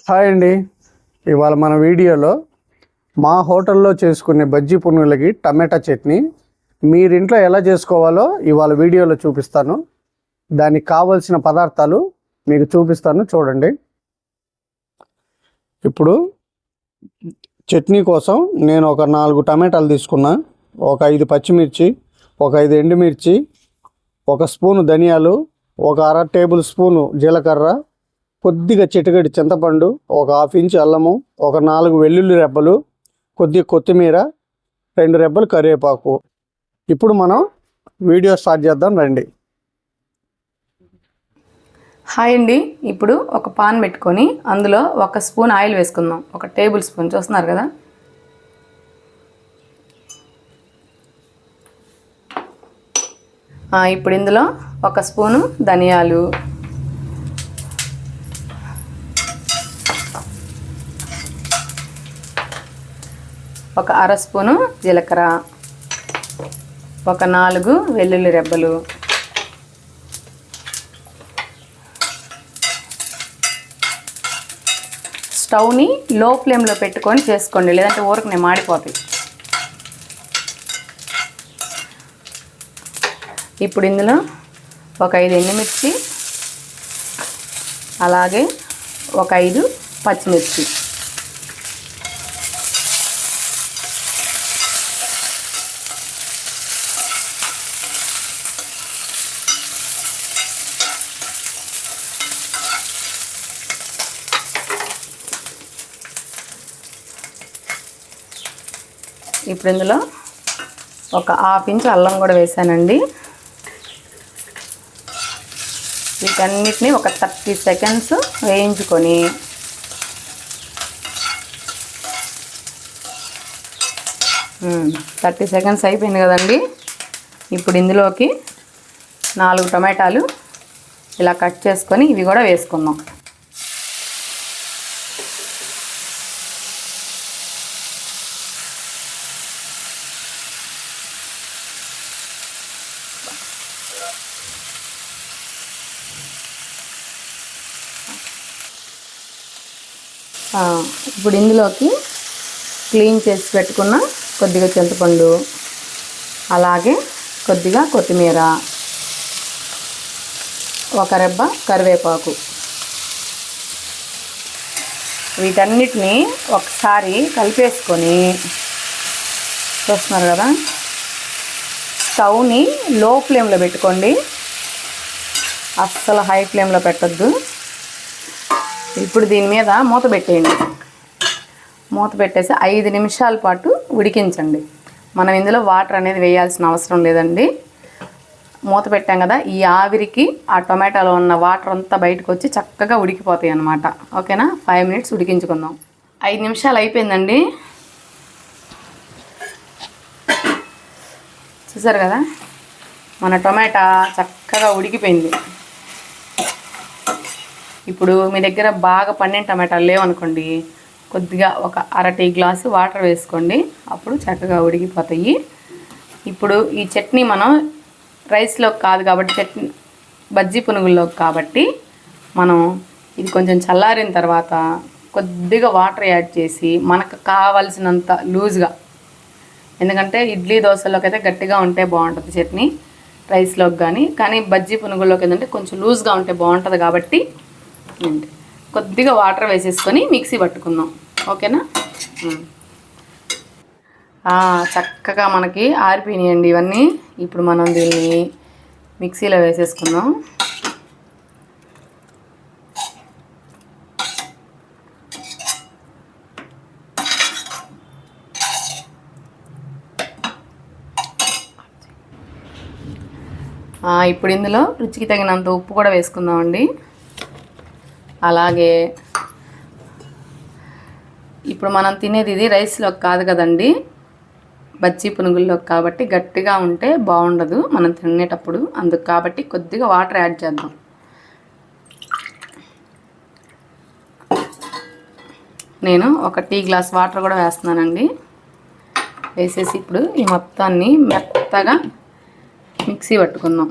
Hi అండి. ఇవాళ మన వీడియోలో మా హోటల్లో చేసుకునే బజ్జీ పునుగులకి టమాటా చట్నీ మీరింట్లో ఎలా చేసుకోవాలో ఇవాళ వీడియోలో చూపిస్తాను. దానికి కావలసిన పదార్థాలు మీకు చూపిస్తాను చూడండి. ఇప్పుడు చట్నీ కోసం నేను ఒక నాలుగు టమాటాలు తీసుకున్నా. ఒక ఐదు పచ్చిమిర్చి ఒక ఐదు ఎండుమిర్చి ఒక స్పూను ధనియాలు ఒక అర టేబుల్ స్పూను జీలకర్ర కొద్దిగా చిటగడి చింతపండు ఒక హాఫ్ ఇంచ్ అల్లము ఒక నాలుగు వెల్లుల్లి రెబ్బలు కొద్దిగా కొత్తిమీర రెండు రెబ్బలు కరివేపాకు. ఇప్పుడు మనం వీడియో స్టార్ట్ చేద్దాం రండి. హాయ్ అండి. ఇప్పుడు ఒక పాన్ పెట్టుకొని అందులో ఒక స్పూన్ ఆయిల్ వేసుకుందాం. ఒక టేబుల్ స్పూన్ చూస్తున్నారు కదా? ఇప్పుడు ఇందులో ఒక స్పూను ధనియాలు ఒక అర స్పూను జీలకర్ర ఒక నాలుగు వెల్లుల్లి రెబ్బలు స్టవ్ని లో ఫ్లేమ్లో పెట్టుకొని చేసుకోండి లేదంటే ఊరికి మాడిపోతాయి ఇప్పుడు ఇందులో ఒక ఐదు ఎండుమిర్చి అలాగే ఒక ఐదు పచ్చిమిర్చి. ఇప్పుడు ఇందులో ఒక హాఫ్ ఇంచ్ అల్లం కూడా వేసానండి. వీటన్నిటిని ఒక థర్టీ సెకండ్స్ వేయించుకొని థర్టీ సెకండ్స్ అయిపోయింది కదండి. ఇప్పుడు ఇందులోకి నాలుగు టమాటాలు ఇలా కట్ చేసుకొని ఇవి కూడా వేసుకుందాం. ఇప్పుడు ఇందులోకి క్లీన్ చేసి పెట్టుకున్న కొద్దిగా చింతపండు అలాగే కొద్దిగా కొత్తిమీర ఒక రెబ్బ కరివేపాకు. వీటన్నిటిని ఒకసారి కలిపేసుకొని చూస్తున్నారు కదా? స్టవ్ని లో ఫ్లేమ్లో పెట్టుకోండి. అస్సలు హై ఫ్లేమ్లో పెట్టద్దు. ఇప్పుడు దీని మీద మూత పెట్టేయండి. మూత పెట్టేసి ఐదు నిమిషాల పాటు ఉడికించండి. మనం ఇందులో వాటర్ అనేది వేయాల్సిన అవసరం లేదండి. మూత పెట్టాం కదా ఈ ఆవిరికి ఆ టొమాటోలో ఉన్న వాటర్ అంతా బయటకు వచ్చి చక్కగా ఉడికిపోతాయి అన్నమాట. ఓకేనా? ఫైవ్ మినిట్స్ ఉడికించుకుందాం. ఐదు నిమిషాలు అయిపోయిందండి. చూసారు కదా? మన టొమాటా చక్కగా ఉడికిపోయింది. ఇప్పుడు మీ దగ్గర బాగా పండిన టమాటాలు లేవనుకోండి కొద్దిగా ఒక అర టీ గ్లాసు వాటర్ వేసుకోండి. అప్పుడు చక్కగా ఉడికిపోతాయి. ఇప్పుడు ఈ చట్నీ మనం రైస్లోకి కాదు కాబట్టి చట్నీ బజ్జీ పునుగుల్లోకి కాబట్టి మనం ఇది కొంచెం చల్లారిన తర్వాత కొద్దిగా వాటర్ యాడ్ చేసి మనకు కావలసినంత లూజ్గా ఎందుకంటే ఇడ్లీ దోశలోకి అయితే గట్టిగా ఉంటే బాగుంటుంది చట్నీ రైస్లోకి కానీ కానీ బజ్జీ పునుగుల్లోకి ఏంటంటే కొంచెం లూజ్గా ఉంటే బాగుంటుంది కాబట్టి ఏంటి కొద్దిగా వాటర్ వేసేసుకొని మిక్సీ పట్టుకుందాం. ఓకేనా? చక్కగా మనకి ఆరిపోయినాయండి ఇవన్నీ. ఇప్పుడు మనం దీన్ని మిక్సీలో వేసేసుకుందాం. ఇప్పుడు ఇందులో రుచికి తగినంత ఉప్పు కూడా వేసుకుందామండి. అలాగే ఇప్పుడు మనం తినేది ఇది రైస్లో కాదు కదండి. బజ్జీ పునుగుల్లో కాబట్టి గట్టిగా ఉంటే బాగుండదు మనం తినేటప్పుడు. అందుకు కాబట్టి కొద్దిగా వాటర్ యాడ్ చేద్దాం. నేను ఒక టీ గ్లాస్ వాటర్ కూడా వేస్తున్నానండి. వేసేసి ఇప్పుడు ఈ మొత్తాన్ని మెత్తగా మిక్సీ పట్టుకుందాం.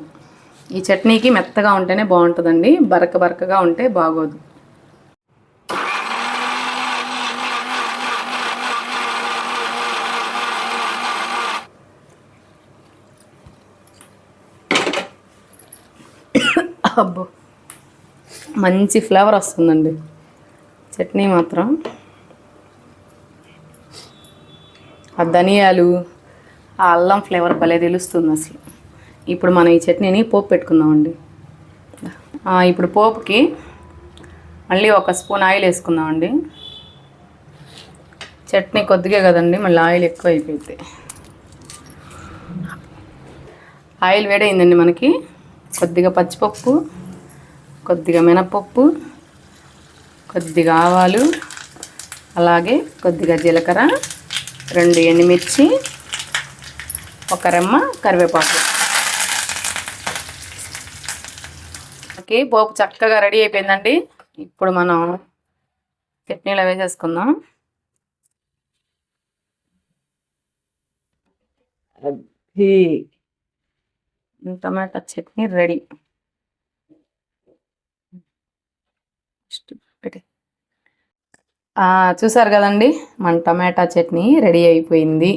ఈ చట్నీకి మెత్తగా ఉంటేనే బాగుంటుందండి. బరక బరకగా ఉంటే బాగోదు. అబ్బో! మంచి ఫ్లేవర్ వస్తుందండి. చట్నీ మాత్రం. ఆ ధనియాలు ఆ అల్లం ఫ్లేవర్ భలే తెలుస్తుంది అసలు. ఇప్పుడు మనం ఈ చట్నీని పోపు పెట్టుకుందామండి. ఇప్పుడు పోపుకి మళ్ళీ ఒక స్పూన్ ఆయిల్ వేసుకుందామండి. చట్నీ కొద్దిగా కదండి మళ్ళీ ఆయిల్ ఎక్కువ అయిపోయింది ఆయిల్ వేడైందండి మనకి. కొద్దిగా పచ్చిపప్పు కొద్దిగా మినపప్పు కొద్దిగా ఆవాలు అలాగే కొద్దిగా జీలకర్ర రెండు ఎండుమిర్చి ఒక రెమ్మ కరివేపాకు. ఓకే పోపు చక్కగా రెడీ అయిపోయిందండి. ఇప్పుడు మనం చట్నీలో వేసేసుకుందాం టమాటా చట్నీ రెడీ. చూసారు కదండి మన టమాటా చట్నీ రెడీ అయిపోయింది.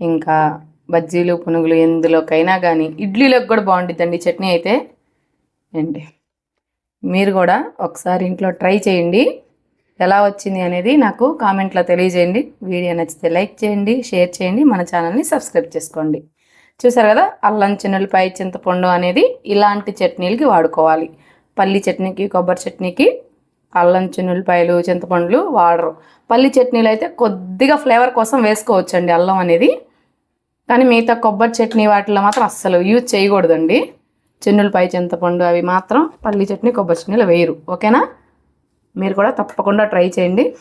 ఇంకా బజ్జీలు పునుగులు ఎందులోకైనా కానీ ఇడ్లీలోకి కూడా బాగుంటుందండి చట్నీ అయితే. అండి. మీరు కూడా ఒకసారి ఇంట్లో ట్రై చేయండి. ఎలా వచ్చింది అనేది నాకు కామెంట్లో తెలియజేయండి. వీడియో నచ్చితే లైక్ చేయండి షేర్ చేయండి మన ఛానల్ని సబ్స్క్రైబ్ చేసుకోండి. చూసారు కదా అల్లం చిన్నులపాయ చింతపండు అనేది ఇలాంటి చట్నీలకి వాడుకోవాలి. పల్లి చట్నీకి కొబ్బరి చట్నీకి అల్లం చిన్నులపాయలు చింతపండులు వాడరు. పల్లి చట్నీలు అయితే కొద్దిగా ఫ్లేవర్ కోసం వేసుకోవచ్చండి అల్లం అనేది. కానీ మిగతా కొబ్బరి చట్నీ వాటిలో మాత్రం అస్సలు యూజ్ చేయకూడదండి. చెన్నులపై చింతపండు అవి మాత్రం పల్లీ చట్నీ కొబ్బరి చట్నీలో వేయరు. ఓకేనా? మీరు కూడా తప్పకుండా ట్రై చేయండి.